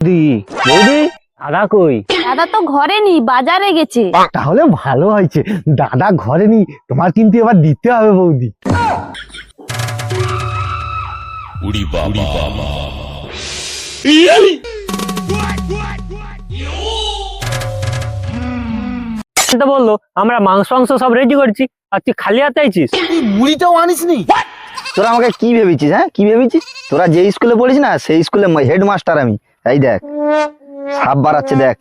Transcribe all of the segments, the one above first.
দি। বৌদি দাদা কই? দাদা তো ঘরে নি বাজারে গেছে। তাহলে ভালো হয়েছে। দাদা ঘরে নি তোমার কিন্তু এবার দিতে হবে বৌদি। উড়ি বাবা। তো বলল আমরা মাংস মাংস সব রেডি করছি আর তুই খালি হাতে আইছিস? মুড়িটাও আনিস নি তোরা আমাকে কি ভেবেছিস হ্যাঁ? কি ভেবেছিস? তোরা যে স্কুলে পড়িস না সেই স্কুলে হেডমাস্টার আমি। এই দেখ সাপ বাড়াচ্ছে দেখ।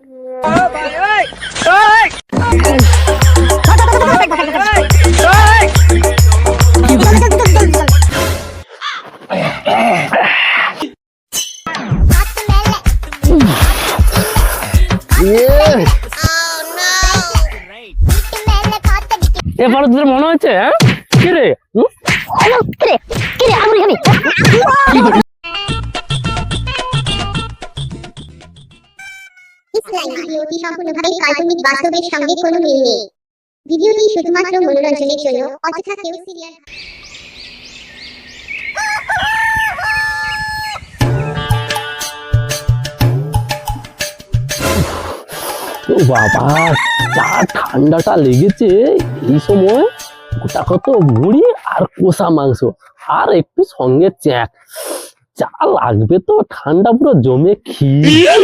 এবার তোদের মনে হচ্ছে হ্যাঁ? কি রে? হুম? এই ভিডিওটি সম্পূর্ণভাবে কাল্পনিক বাস্তবের সঙ্গে কোনো মিল নেই। ভিডিওটি শুধুমাত্র মনোরঞ্জনের জন্য অযথা কেউ সিরিয়াল ও বাবা যা ঠান্ডাটা লেগেছে এই সময় গোটা কত মুড়ি আর কষা মাংস আর একটু সঙ্গে চ্যাক। যা লাগবে তো ঠান্ডা পুরো জমে ক্ষীর।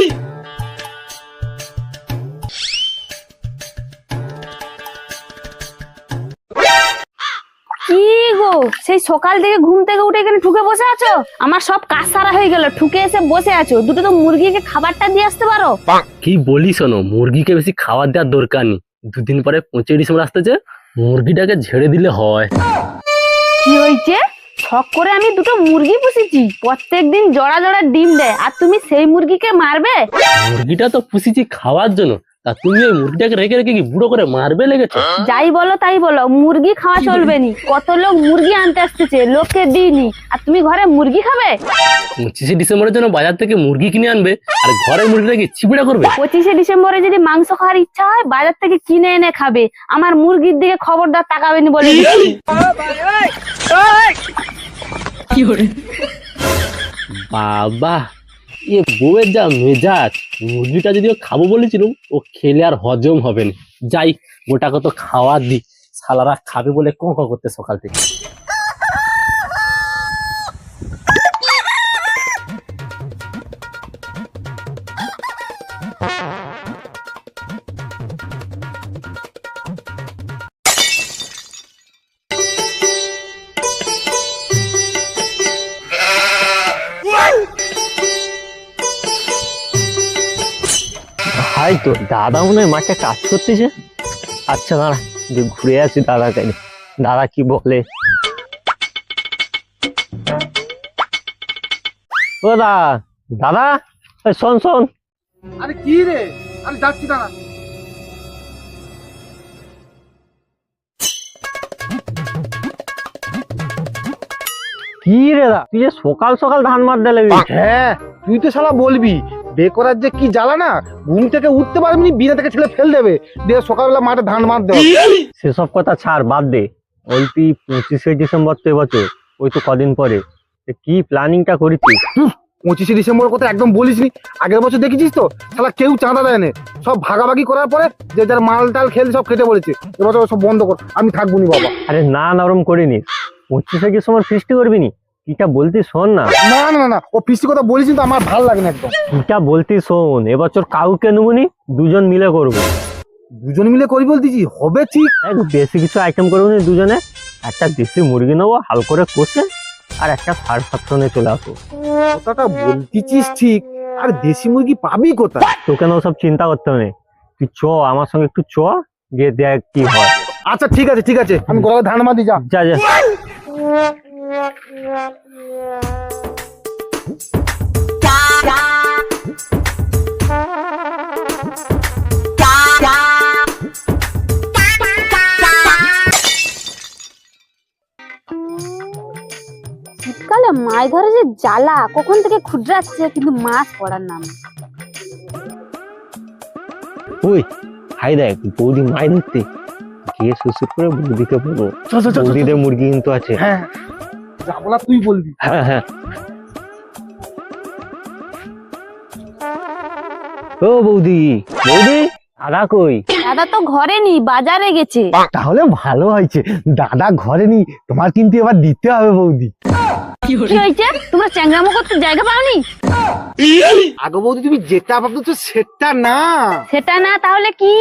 সেই সকাল থেকে ঘুম থেকে উঠে এখানে ঠুকে বসে আছো? আমার সব কাজ সারা হয়ে গেল ঠুকে এসে বসে আছো। দুটো তো মুরগিকে খাবারটা দিয়ে আসতে পারো? কি বলি শোনো মুরগিকে বেশি খাবার দেওয়ার দরকার নেই। দুদিন পরে পঁচিশ ডিসেম্বর আসতেছে মুরগিটাকে ঝেড়ে দিলে হয়। কি হয়েছে? শখ করে আমি দুটো মুরগি পুষেছি। প্রত্যেকদিন জড়া জড়া ডিম দেয় আর তুমি সেই মুরগিকে মারবে? মুরগিটা তো পুষেছি খাওয়ার জন্য। তা তুমি ওই মুরগিটাকে রেখে রেখে কি বুড়ো করে মারবে লেগেছে? যাই বলো তাই বলো মুরগি খাওয়া চলবে নি। কত লোক মুরগি আনতে আসতেছে লোককে দিইনি। আর তুমি ঘরে মুরগি খাবে? পঁচিশে ডিসেম্বরের জন্য বাজার থেকে মুরগি কিনে আনবে আর ঘরের মুরগিটাকে চিপিড়া করবে? পঁচিশে ডিসেম্বরে যদি মাংস খাওয়ার ইচ্ছা হয় বাজার থেকে কিনে এনে খাবে। আমার মুরগির দিকে খবরদার তাকাবেনি বলে দিচ্ছি। বাবা! এ বউয়ের যা মেজাজ, মুরগিটা যদিও খাব বলেছিলাম, ও খেলে আর হজম হবে না। যাই গোটা কত খাওয়া দি, সালারা খাবে বলে ক করতে সকাল থেকে। ভাই তো দাদা মনে হয় মাঠে কাজ করতেছে। আচ্ছা দাঁড়া যে ঘুরে আসি দাদা কাছে দাদা কি বলে? ও দা দাদা শোন শোন। আরে কি রে? আরে যাচ্ছি দাঁড়া। কি রে দা তুই যে সকাল সকাল ধান মার দিলে। হ্যাঁ তুই তো শালা বলবি। বে করার যে কি জ্বালা না ঘুম থেকে উঠতে পারবি বিনা থেকে ছেলে ফেল দেবে। দিয়ে সকালবেলা মাঠে ধান মার দেবে সেসব কথা ছাড় বাদ দে। ওই তুই পঁচিশে ডিসেম্বর তো এবছর ওই তো কদিন পরে। কি প্ল্যানিংটা করেছিস? পঁচিশে ডিসেম্বর কথা একদম বলিস নি। আগের বছর দেখেছিস তো? শালা কেউ চাঁদা দেয় না সব ভাগাভাগি করার পরে যে যার মাল টাল খেলে সব খেতে বলেছে। এবছর সব বন্ধ কর আমি থাকব নি বাবা। আরে না নরম করিনিস পঁচিশে ডিসেম্বর ফিস্টি করবি নি? কিটা বলতি শোন না। না না না না ও ফিস্টি কথা বলিস তো আমার ভালো লাগে না একদম। কিটা বলতি শোন এবছর কাউকে নেবনি দুজন মিলে করব। দুজন মিলে করি বলতেছি হবে ঠিক। বেশি কিছু আইটেম করব নি দুজনে একটা দেশি মুরগি নেব হাল করে কষে আর একটা সাড়ে সাতশো নিয়ে চলে আসব কথাটা বলতেছিস ঠিক আর দেশি মুরগি পাবি কোথায়? তোকে না সব চিন্তা করতে হবে। না। তুই চ আমার সঙ্গে একটু চ গিয়ে দেখ কি হয়। আচ্ছা ঠিক আছে ঠিক আছে আমি গলায় ধান মাদি যা। যা যা। শীতকালে মাছ ধরে যে জ্বালা কখন থেকে ক্ষুদ্রাচ্ছে কিন্তু মাছ পড়ার নাম। ওই হাই দেখ বৌদি মাই ধরতে গিয়ে শ্বশুর করে বৌদিকে বলব বৌদিদের মুরগি কিন্তু আছে। হ্যাঁ। যা বলা তুই বলবি। হ্যাঁ হ্যাঁ। ও বৌদি বৌদি দাদা কই? দাদা তো ঘরে নি বাজারে গেছে। তাহলে ভালো হয়েছে দাদা ঘরে নি তোমার কিন্তু এবার দিতে হবে বৌদি। কি হয়েছে? তোমরা চ্যাংরামো করতে জায়গা পাওনি? আগে বৌদি তুমি যেটা ভাবছ সেটা না। সেটা না তাহলে কি?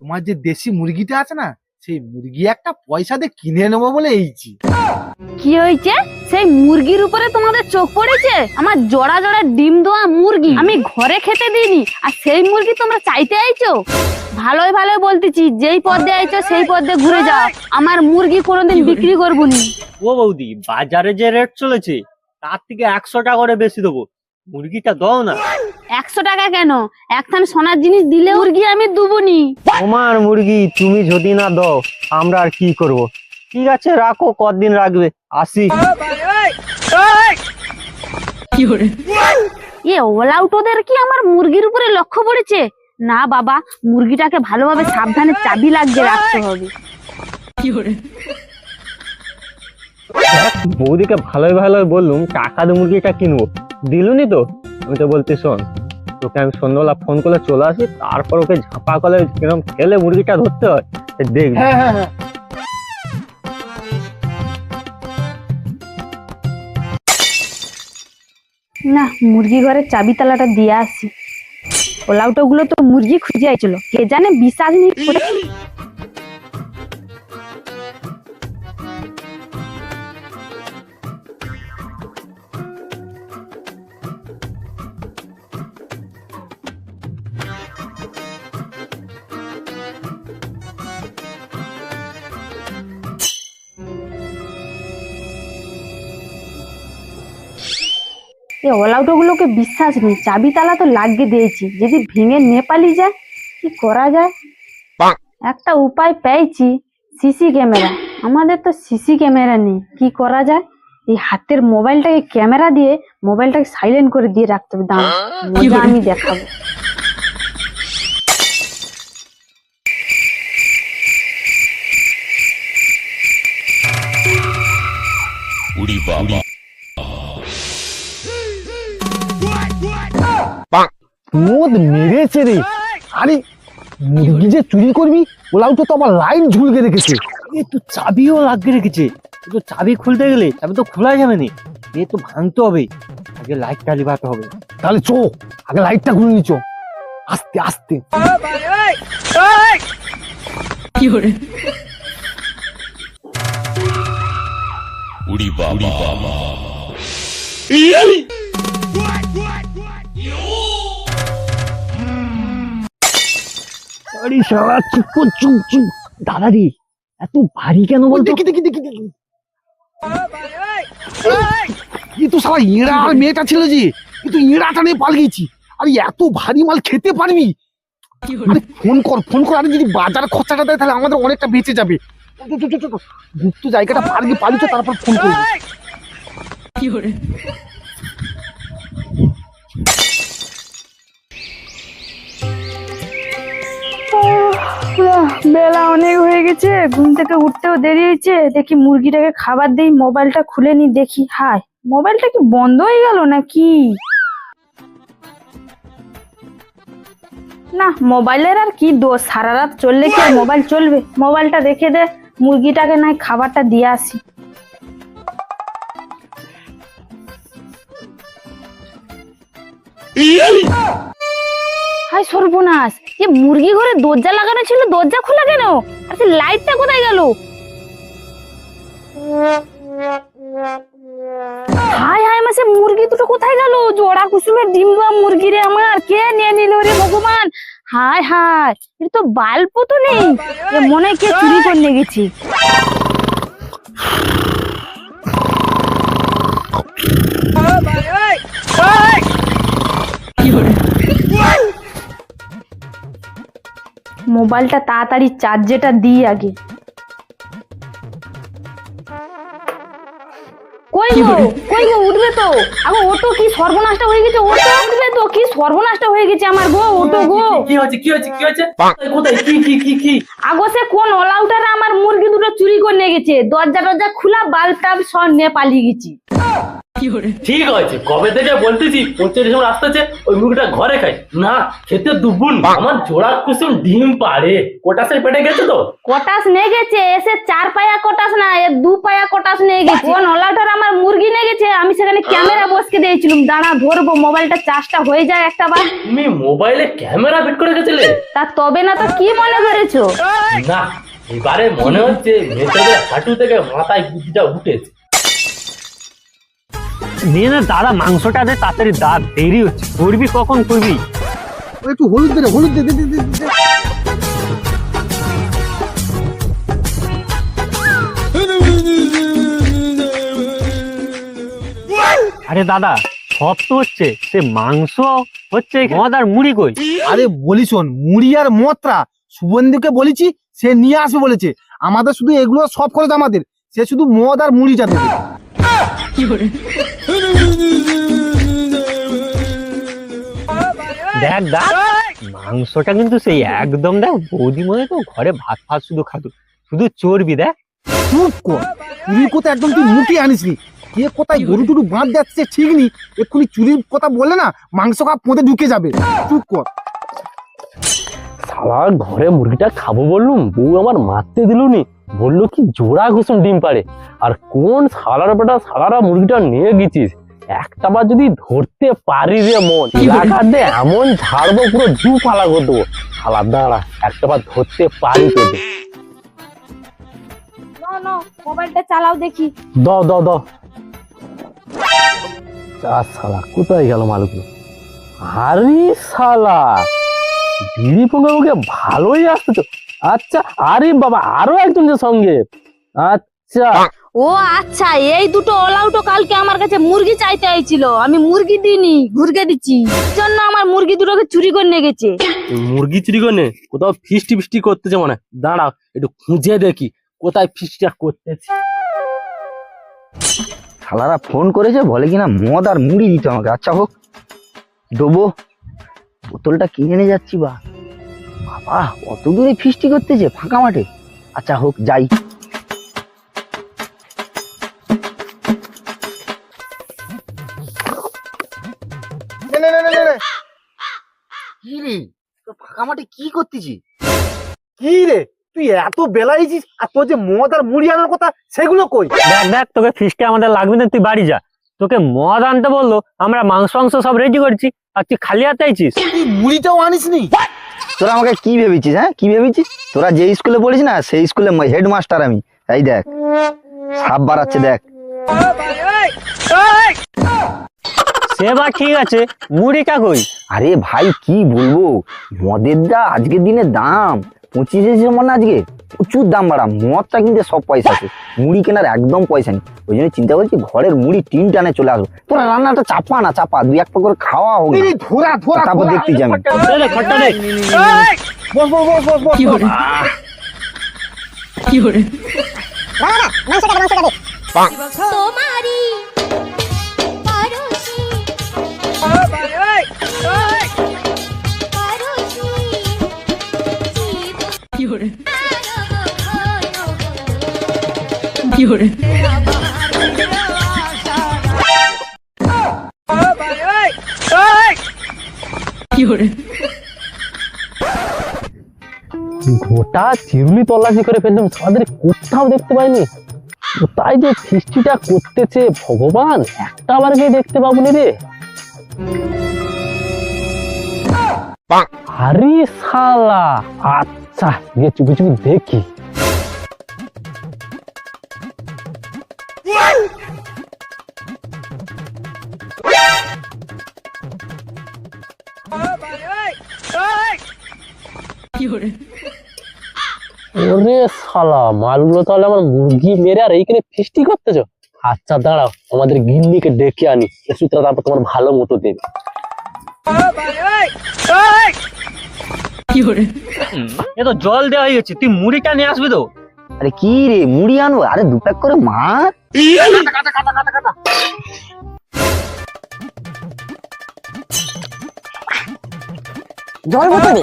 তোমার যে দেশি মুরগিটা আছে না সেই মুরগি একটা পয়সা দিয়ে কিনে নেব বলে এইছি। কি হয়েছে? সেই মুরগির উপরে তোমাদের চোখ পড়েছে? আমার জোড়া জোড়া ডিম দেওয়া মুরগি আমি ঘরে খেতে দিইনি। আর সেই মুরগি তোমরা চাইতে আইছো? ভালোই ভালোই বলতেছি যেই পদে আইছো সেই পদে ঘুরে যাও। আমার মুরগি কোনোদিন বিক্রি করব নি। ও বৌদি বাজারে যে রেট চলেছে তার থেকে একশো টাকা করে বেশি দেবো। মুরগিটা দাও না। একশো টাকা কেন? একখান সোনার জিনিস দিলে মুরগি আমি দুবনি। তোমার মুরগি তুমি যদি না দাও আমরা আর কি করব? ঠিক আছে রাখো কতদিন রাখবে? আসি। এ কি আমার মুরগির উপরে লক্ষ্য পড়েছে? না বাবা মুরগিটাকে ভালোভাবে সাবধানে চাবি লাগিয়ে রাখতে হবে। বৌদিকে ভালোই ভালোই বললুম টাকা দিয়ে মুরগিটা কিনবো। দিলুনি তো? আমি তো বলতে শোন তোকে আমি সন্ধ্যাবেলা ফোন করে চলে আসি তারপর ওকে ঝাপা করে কিরম খেলে মুরগিটা ধরতে হয় সে দেখবি। হ্যাঁ হ্যাঁ হ্যাঁ। না মুরগি ঘরের চাবি তালাটা দিয়ে আসি। ওলাউটো গুলো তো মুরগি খুঁজে আইছিল। কে জানে বিশ্বাস নেই। এই ওলাউটো গুলোকে বিশ্বাস নেই। চাবি তালা তো লাগিয়ে দিয়েছি। যদি ভেঙে নেপালি যায় কি করা যায়? একটা উপায় পেয়েছি সিসি ক্যামেরা। আমাদের তো সিসি ক্যামেরা নেই। কি করা যায়? এই হাতের মোবাইলটাকে ক্যামেরা দিয়ে মোবাইলটাকে সাইলেন্ট করে দিয়ে রাখতে হবে। দাঁড়া মজা আমি দেখাবো। উড়ি বাবা। মদ মেরেছে রে। আরে মুরগি যে চুরি করবি? ওলাও তো আমার লাইন ঝুলকে রেখেছে। এ তো চাবিও লাগিয়ে রেখেছে। তো চাবি খুলতে গেলে চাবি তো খোলা যাবে না। এ তো ভাঙতে হবে। আগে লাইটটা লিভাতে হবে। তাহলে চো আগে লাইটটা খুলে নিচো আস্তে আস্তে। উড়ি বাবা। আরে শালা চুপ কর, চুপ চুপ। দাদা রে এত ভারী কেন বলতো? দেখি দেখি দেখি দেখি। এই তো সালা ইঁড়া আর মেয়েটা ছিল যে কিন্তু ইঁড়াটা নিয়ে পালিয়েছি আরে এত ভারী মাল খেতে পারবি? আরে ফোন কর ফোন কর আরে যদি বাজার খরচাটা দেয় তাহলে আমাদের অনেকটা বেঁচে যাবে। চো, চো, চো, চো, চো। গুপ্ত জায়গাটা পারবি পালিয়েছো তারপর ফোন করবি। বেলা অনেক হয়ে গেছে, ঘুম থেকে উঠতেও দেরি হয়েছে। দেখি মুরগিটাকে খাবার দেই, মোবাইলটা খুলে নি, দেখি হাই মোবাইলটা কি বন্ধ হয়ে গেল নাকি? না, মোবাইলের আর কি দোষ সারা রাত চললে কি মোবাইল চলবে? মোবাইলটা রেখে দে, মুরগিটাকে নাই খাবারটা দিয়ে আসি। হাই সর্বনাশ যে মুরগি ঘরে দরজা লাগানো ছিল, দরজা খোলা কেন? আর সে লাইটটা কোথায় গেল? হায় হায় মাসে মুরগি দুটো কোথায় গেল? জোড়া কুসুমের ডিম বা মুরগি রে আমার, কে নিয়ে নিল রে ভগবান? হায় হায়, এর তো বাল্ব তো নেই। মনে হয় কে চুরি করে গেছি। মোবাইলটা তাড়াতাড়ি চার্জেটা দিই আগে। কই গো? কই গো উঠবে তো। আগো ওটো কি সর্বনাশটা হয়ে গেছে? ওটো উঠবে তো? কি সর্বনাশটা হয়ে গেছে আমার গো ওটো গো? কি হচ্ছে কি হচ্ছে কি হচ্ছে কোথায়? কি কি কি কি? আগো সে কোন অলাউটারে আমার মুরগি দুটো চুরি করে নিয়ে গেছে? দরজা টরজা খোলা বাল্ব টাল্ব সব নিয়ে পালিয়ে গেছি। ঠিক আছে কবে থেকে বলতেছি পঁচিশ সময় আসতেছে ওই মুরগিটা ঘরে খাই না খেতে দুগুন আমার জোড়া কুসুম ডিম পারে কোটাসের পেটে গেছে তো? কটাস নিয়ে গেছে এসে চার পায়া কটাস না এ দু পায়া কটাস নিয়ে গেছে। কোন ওলাটার আমার মুরগি নিয়ে গেছে আমি সেখানে ক্যামেরা বসকে দিয়েছিলাম দাঁড়া ধরবো মোবাইলটা চার্জটা হয়ে যায় একটা বার তুমি মোবাইলে ক্যামেরা ফিট করে গেছিলে তা তবে না তো কি মনে করেছ? না এবারে মনে হচ্ছে ভেতরে হাঁটু থেকে মাথায় বুদ্ধিটা উঠেছে। না দাদা মাংসটা দে তাড়াতাড়ি দাঁত দেরি হচ্ছে। করবি কখন করবি একটু হলুদ দে হলুদ দে দে দে, দে, দে। আরে দাদা সব তো হচ্ছে সে মাংস হচ্ছে মদ আর মুড়ি কই? আরে বলি শোন মুড়ি আর মত্রা শুভেন্দুকে বলেছি সে নিয়ে আসবে বলেছে। আমাদের শুধু এগুলো সব খরচ আমাদের সে শুধু মদ আর মুড়িটা দেবে। দেখ দেখ মাংসটা কিন্তু সেই একদম দেখ বৌদি মনে তো ঘরে ভাত ফাত শুধু খাতো শুধু চর্বি দেখ। চুপ কর। চুরির কথা একদম তুই মুখে আনিসনি কে কোথায় গরু টুরু বাঁধ যাচ্ছে ঠিক নি? এক্ষুনি চুরির কথা বললে না, মাংস কাপ পোঁতে ঢুকে যাবে। চুপ কর। শালা ঘরে মুরগিটা খাব বললুম বউ আমার মারতে দিলুনি। বলল কি জোড়া কুসুম ডিম পারে আর কোন শালার বেটা শালারা মুরগিটা নিয়ে গেছিস? একটা বার যদি ধরতে পারি রে মন এমন ঝাড়বো পুরো দু ফালা করে দেবো। শালা দাঁড়া একটা বার ধরতে পারি তোদের মোবাইলটা চালাও দেখি। দ দ দ শালা কোথায় গেল মালগুলো? আরে শালা বিড়ি পঙ্গে মুখে ভালোই আসতো তো। আচ্ছা আরে বাবা আরও একজনের সঙ্গে। আচ্ছা। ও আচ্ছা এই দুটো ওলাউটো কালকে আমার কাছে মুরগি চাইতে আইছিল। আমি মুরগি দিইনি ঘুরকে দিচ্ছি। এর জন্য আমার মুরগি দুটোকে চুরি করে নিয়ে গেছে। মুরগি চুরি করে কোথাও ফিস্টি ফিস্টি করতেছে মনে। দাঁড়াও একটু খুঁজে দেখি কোথায় ফিস্টিটা করতেছে। শালারা ফোন করেছে বলে কিনা মদ আর মুড়ি দিতে আমাকে আচ্ছা হোক দেবো বোতলটা কিনে নিয়ে যাচ্ছি বা। বাবা অত দূরে ফিস্টি করতেছে ফাঁকা মাঠে। আচ্ছা হোক যাই। নে, নে, নে, নে, নে, নে। কি রে? তো ফাঁকা মাঠে কি করতেছি কি রে? তুই এত বেলাইছিস আর তোর যে মদ আর মুড়ি আনার কথা সেগুলো কই? দেখ দেখ তোকে ফিসটা আমাদের লাগবে না তুই বাড়ি যা। তোকে মদ আনতে বলল আমরা মাংস মাংস সব রেডি করছি। আর তুই খালি হাতে আইছিস? তুই মুড়িটাও আনিসনি? তোরা আমাকে কি ভেবেছিস হ্যাঁ? কি ভেবেছিস? তোরা যে স্কুলে পড়িস না সেই স্কুলে হেডমাস্টার আমি। এই দেখ সাপ বাড়াচ্ছে দেখ। সে বা ঠিক আছে? মুড়িটা কই আরে ভাই কি বলব? মদের দা আজকের দিনে দাম। পঁচিশে যেমন আজকে? প্রচুর দাম বাড়া মদটা কিনতে সব পয়সা আছে। মুড়ি কেনার একদম পয়সা নেই। ওই জন্য চিন্তা করছি ঘরের মুড়ি টিন টানে চলে আসব। তোরা রান্নাটা চাপা না চাপা। দুই এক পা করে খাওয়া হোক তারপর ধরা। দেখতেছি আমি। দে গোটা চিরুনি তল্লাশি করে ফেললাম তাদের কোথাও দেখতে পাইনি। তাই যে ফিস্টিটা করতেছে ভগবান, একটা বার গিয়ে দেখতে পাবো না রে। আরে শালা আচ্ছা গিয়ে চুপি চুপি দেখি। ওরে শালা মালগুলো তাহলে আমার মুরগি মেরে আর এইখানে ফিস্টি করতেছো? আচ্ছা দাঁড়াও আমাদের গিন্নিকে ডেকে আনি। সুতরাং তারপর তোমার ভালো মতো দেবে। এ তো জল দেওয়া হয়ে গেছে তুই মুড়িটা নিয়ে আসবি তো। আরে কি রে মুড়ি আনব? আরে দু প্যাক করে মার জল বোতলে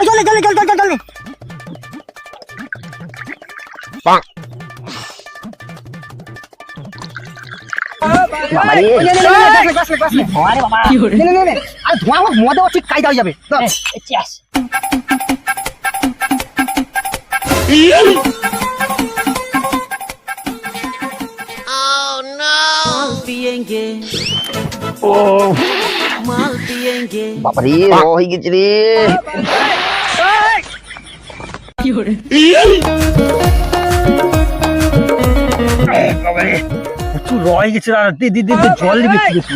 জলে জলে জল জল জল জল আরে ধোঁয়া হোক মদে ঠিক কায়দা হয়ে যাবে। দাও। বাবা রে হয়ে গেছে রে। প্রচুর রয়ে গেছে আর দি দি জল দিবি একটু বেশি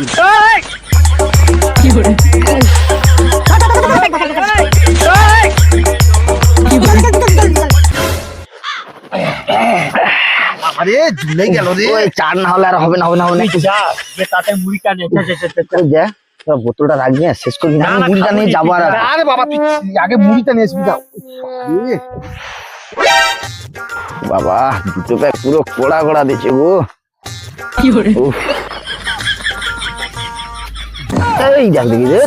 করে। আরে ঝুলে গেল রে। চার না হলে আর হবে না হবে না হবে না। যা তাতে যা, বোতলটা রাখবি না শেষ করবি না মুড়িটা নিয়ে যাব আর বাবা তুই আগে মুড়িটা নিয়ে আসবি যাও বাবা দুটো প্যাক পুরো কোড়া কোড়া দিচ্ছে গো। এই দেখ দেখি। রে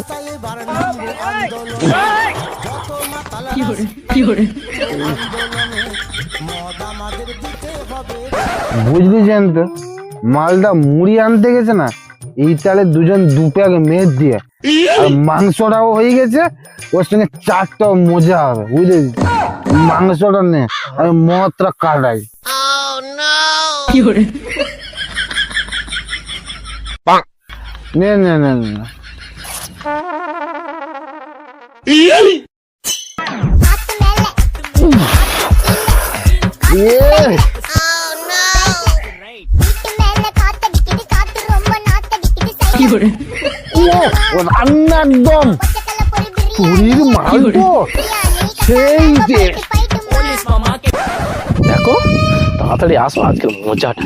বুঝলি তো মালটা মুড়ি আনতে গেছে না এই তালে দুজন দু প্যাক মেদ দিয়ে। আর মাংসটাও হয়ে গেছে ওর সঙ্গে চারটাও মজা হবে বুঝলি? মাংসটা নে আমি মদটা কাটাই। নে না না না না রান্না একদম দেখো তাড়াতাড়ি আসো আজকে মজাটা।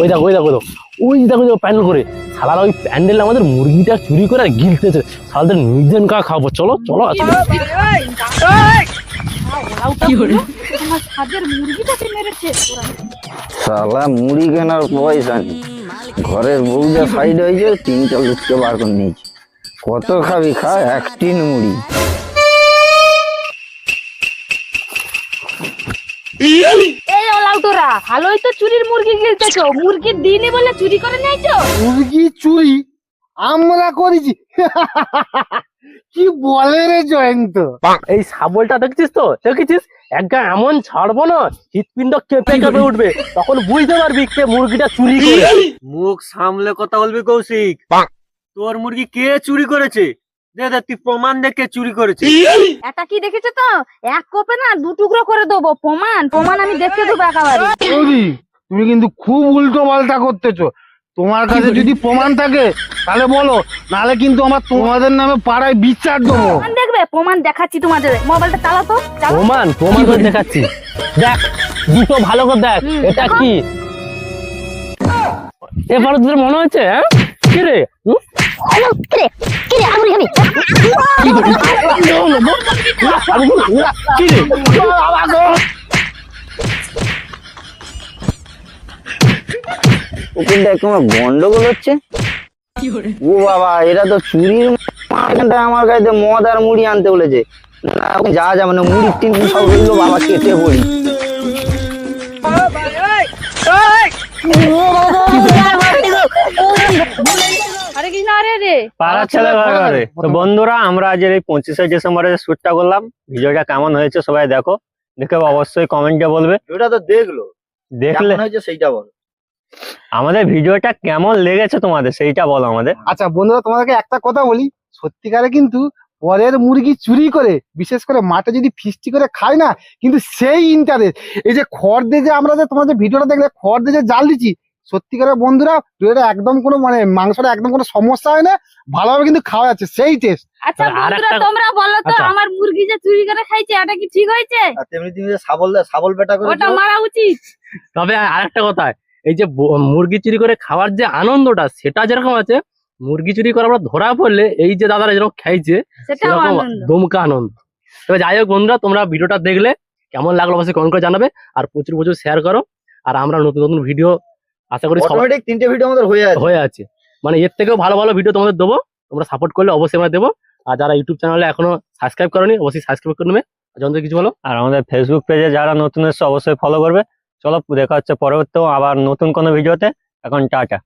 ওই দেখো ওই দেখো। ওই ওই দেখো প্যান্ডেল করে। শালারা ওই প্যান্ডেল আমাদের মুরগিটা চুরি করে আর গিলতেছে শালাদের নিজের কা খাব। চলো চলো মুরগিটাকে শালা মুড়ি কেনার পয়সা নেই। ঘরের বউ যা সাইড হয়েছে তিনটা লুচকে বার করে নিয়েছে। কত খাবি খা? এক টিন মুড়ি। এই ওলাউটোরা ভালোই তো চুরির মুরগি গিলতেছো মুরগির দিনই বলে চুরি করে নিয়েছো মুরগি চুরি? আমরা করেছি। কি বলে রে জয়ন্ত? এই শাবলটা দেখছিস তো? দেখেছিস? একটা এমন ছাড়বো না হৃৎপিণ্ড কেঁপে কেঁপে উঠবে। তখন বুঝতে পারবি কে মুরগিটা চুরি করে মুখ সামলে কথা বলবি কৌশিক। তোর মুরগি কে চুরি করেছে? তুই প্রমাণ দে কে চুরি করেছে। এটা কি দেখেছ তো? এক কোপে না দু টুকরো করে দেবো প্রমাণ প্রমাণ আমি দেখে দেবো একেবারে। তুমি কিন্তু খুব উল্টো পাল্টা করতেছো। তোমার কাছে যদি প্রমাণ থাকে তাহলে বলো নাহলে কিন্তু আমার তোমাদের নামে পাড়ায় বিচার দেবো। দেখবে প্রমাণ দেখাচ্ছি তোমাদের। মোবাইলটা চালাও তো প্রমাণ প্রমাণ করে দেখাচ্ছি। দেখ দুটো ভালো করে দেখ এটা কি? এবার তোদের মনে হচ্ছে হ্যাঁ? কি রে? হুম? কি রে গন্ডগোল হচ্ছে ও বাবা এরা তো চুরির আমার কাছে মদ আর মুড়ি আনতে বলেছে না যা যাওয়া যাবে না মুড়ির টিন সব এগুলো বাবা কেটে পড়ি রে রে? পাড়ার পাড়ার ছেলে ছেলে ঘরে ঘরে ঘরে। ঘরে। তো বন্ধুরা আমরা আজ এই পঁচিশে ডিসেম্বরে শুটটা করলাম। ভিডিওটা কেমন হয়েছে সবাই দেখো। দেখে অবশ্যই কমেন্টে বলবে। ওটা তো দেখল। দেখলে হয়েছে সেইটা বল। আমাদের ভিডিওটা কেমন লেগেছে তোমাদের সেইটা বলো আমাদের। আচ্ছা বন্ধুরা তোমাদেরকে একটা কথা বলি। সত্যিকারে কিন্তু পরের মুরগি চুরি করে বিশেষ করে মাঠে যদি ফিস্টি করে খায় না কিন্তু সেই ইন্টারেস্ট এই যে খড় দিয়ে যে আমরা যে তোমাদের ভিডিওটা দেখলে খড় দিয়ে যে জাল দিচ্ছি সত্যিকারে বন্ধুরা এটা একদম কোনো মানে মাংসটা একদম কোনো সমস্যা হয় না ভালোভাবে কিন্তু খাওয়া যাচ্ছে সেই টেস্ট আচ্ছা বন্ধুরা তোমরা বলো তো আচ্ছা। আমার মুরগি যে চুরি করে খাইছে এটা কি ঠিক হয়েছে? তেমনি তুমি যে সাবল সাবল বেটা ওটা মারা উচিত। তবে আরেকটা কথা এই যে মুরগি চুরি করে খাওয়ার যে আনন্দটা সেটা যেরকম আছে মুরগি চুরি করে আমরা ধরা পড়লে এই যে দাদারা যেরকম খাইছে সেরকম আনন্দ। দমকা আনন্দ। তবে যাই হোক বন্ধুরা তোমরা ভিডিওটা দেখলে কেমন লাগল অবশ্যই কমেন্ট করে জানাবে আর প্রচুর প্রচুর শেয়ার করো আর আমরা নতুন নতুন ভিডিও আশা করি সবাই অটোমেটিক তিনটে ভিডিও আমাদের হয়ে আছে। হয়ে আছে। মানে এর থেকেও ভালো ভালো ভিডিও তোমাদের দেবো। তোমরা সাপোর্ট করলে অবশ্যই আমরা দেবো। আর যারা ইউটিউব চ্যানেলে এখনও সাবস্ক্রাইব করনি অবশ্যই সাবস্ক্রাইব করে নেবে। আর যন্ত্র কিছু বলো? আর আমাদের ফেসবুক পেজে যারা নতুন এসছে অবশ্যই ফলো করবে। চলো দেখা হচ্ছে পরবর্তী আবার নতুন কোনো ভিডিওতে এখন টাটা।